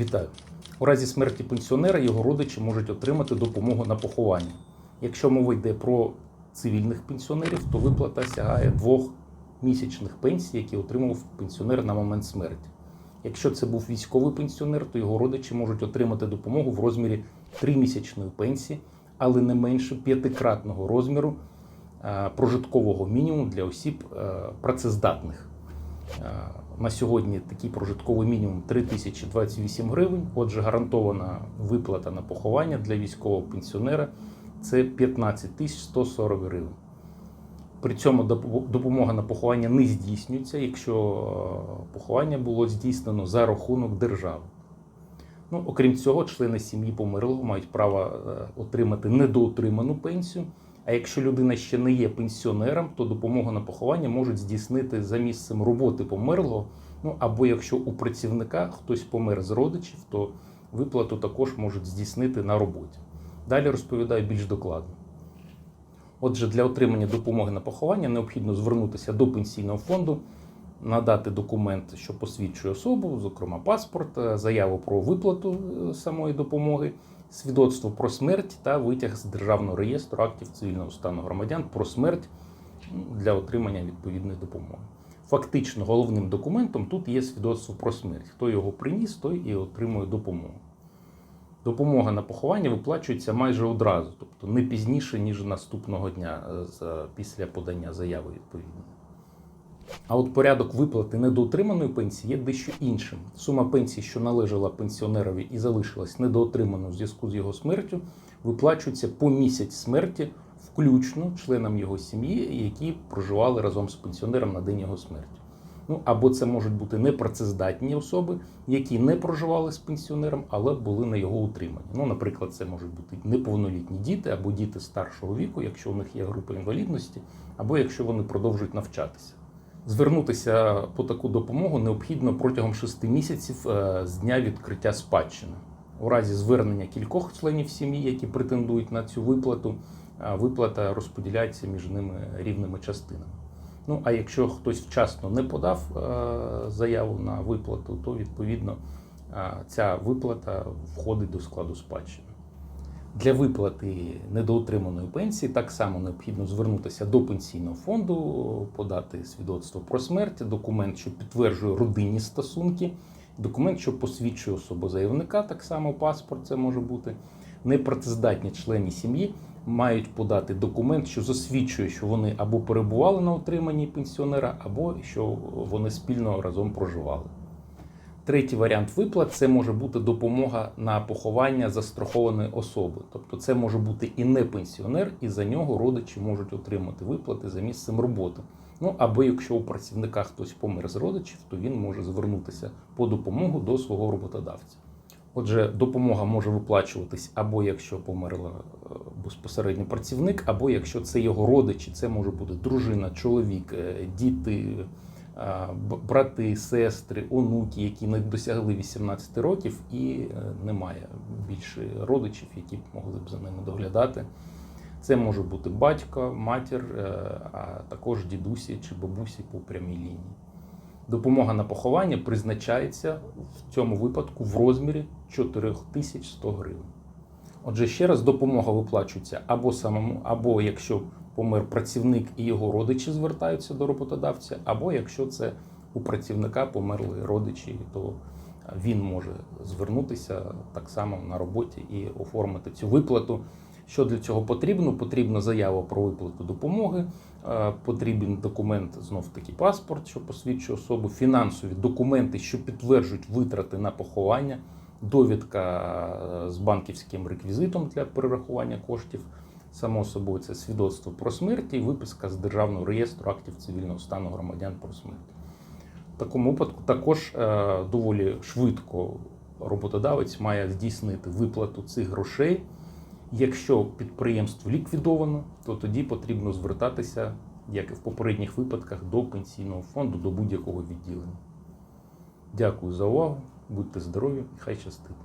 Вітаю! У разі смерті пенсіонера його родичі можуть отримати допомогу на поховання. Якщо мова йде про цивільних пенсіонерів, то виплата сягає двох місячних пенсій, які отримав пенсіонер на момент смерті. Якщо це був військовий пенсіонер, то його родичі можуть отримати допомогу в розмірі тримісячної пенсії, але не менше п'ятикратного розміру е, прожиткового мінімуму для осіб е, працездатних. Е, На сьогодні такий прожитковий мінімум 3028 гривень. Отже, гарантована виплата на поховання для військового пенсіонера це 15 140 гривень. При цьому допомога на поховання не здійснюється, якщо е, поховання було здійснено за рахунок держави. Ну, окрім цього, члени сім'ї померлого мають право е, отримати недоотриману пенсію. А якщо людина ще не є пенсіонером, то допомогу на поховання можуть здійснити за місцем роботи померлого. Ну або якщо у працівника хтось помер з родичів, то виплату також можуть здійснити на роботі. Далі розповідаю більш докладно. Отже, для отримання допомоги на поховання необхідно звернутися до пенсійного фонду, надати документ, що посвідчує особу, зокрема паспорт, заяву про виплату е, самої допомоги, свідоцтво про смерть та витяг з державного реєстру актів цивільного стану громадян про смерть для отримання відповідної допомоги. Фактично, головним документом тут є свідоцтво про смерть. Хто його приніс, той і отримує допомогу. Допомога на поховання виплачується майже одразу, тобто не пізніше, ніж наступного дня е, після подання заяви відповідно. А от порядок виплати недоотриманої пенсії є дещо іншим. Сума пенсії, що належала пенсіонерові і залишилась недоотриманою в зв'язку з його смертю, виплачується по місяць смерті, включно членам його сім'ї, які проживали разом з пенсіонером на день його смерті. Ну або це можуть бути непрацездатні особи, які не проживали з пенсіонером, але були на його утриманні. Ну, наприклад, це можуть бути неповнолітні діти або діти старшого віку, якщо у них є група інвалідності, або якщо вони продовжують навчатися. Звернутися по таку допомогу необхідно протягом 6 місяців е, з дня відкриття спадщини. У разі звернення кількох членів сім'ї, які претендують на цю виплату, е, виплата розподіляється між ними рівними частинами. Ну а якщо хтось вчасно не подав е, заяву на виплату, то відповідно ця виплата входить до складу спадщини. Для виплати недоотриманої пенсії так само необхідно звернутися до пенсійного фонду, подати свідоцтво про смерть, документ, що підтверджує родинні стосунки, документ, що посвідчує особу заявника, так само паспорт це може бути. Непрацездатні члени сім'ї мають подати документ, що засвідчує, що вони або перебували на утриманні пенсіонера, або що вони спільно разом проживали. Третій варіант виплат це може бути допомога на поховання застрахованої особи. Тобто це може бути і не пенсіонер, і за нього родичі можуть отримати виплати за місцем роботи. Ну або якщо у працівника хтось помер з родичів, то він може звернутися по допомогу до свого роботодавця. Отже, допомога може виплачуватись або якщо померла е, безпосередньо працівник, або якщо це його родичі, це може бути дружина, чоловік, е, діти, брати, сестри, онуки, які не досягли 18 років, і е, немає більше родичів, які б могли б за ними доглядати. Це може бути батько, матір, е, а також дідусі чи бабусі по прямій лінії. Допомога на поховання призначається в цьому випадку в розмірі 4100 гривень. Отже, ще раз допомога виплачується або самому, або якщо помер працівник і його родичі звертаються до роботодавця, або якщо це у працівника померли родичі, то він може звернутися так само на роботі і оформити цю виплату. Що для цього потрібно? Потрібна заява про виплату допомоги, е, потрібен документ, знов таки паспорт, що посвідчує особу, фінансові документи, що підтверджують витрати на поховання, довідка е, з банківським реквізитом для перерахування коштів. Само собою, це свідоцтво про смерть і виписка з державного реєстру актів цивільного стану громадян про смерть. В такому випадку також е, доволі швидко роботодавець має здійснити виплату цих грошей. Якщо підприємство ліквідовано, то тоді потрібно звертатися, як і в попередніх випадках, до пенсійного фонду, до будь-якого відділення. Дякую за увагу. Будьте здорові і хай щастить.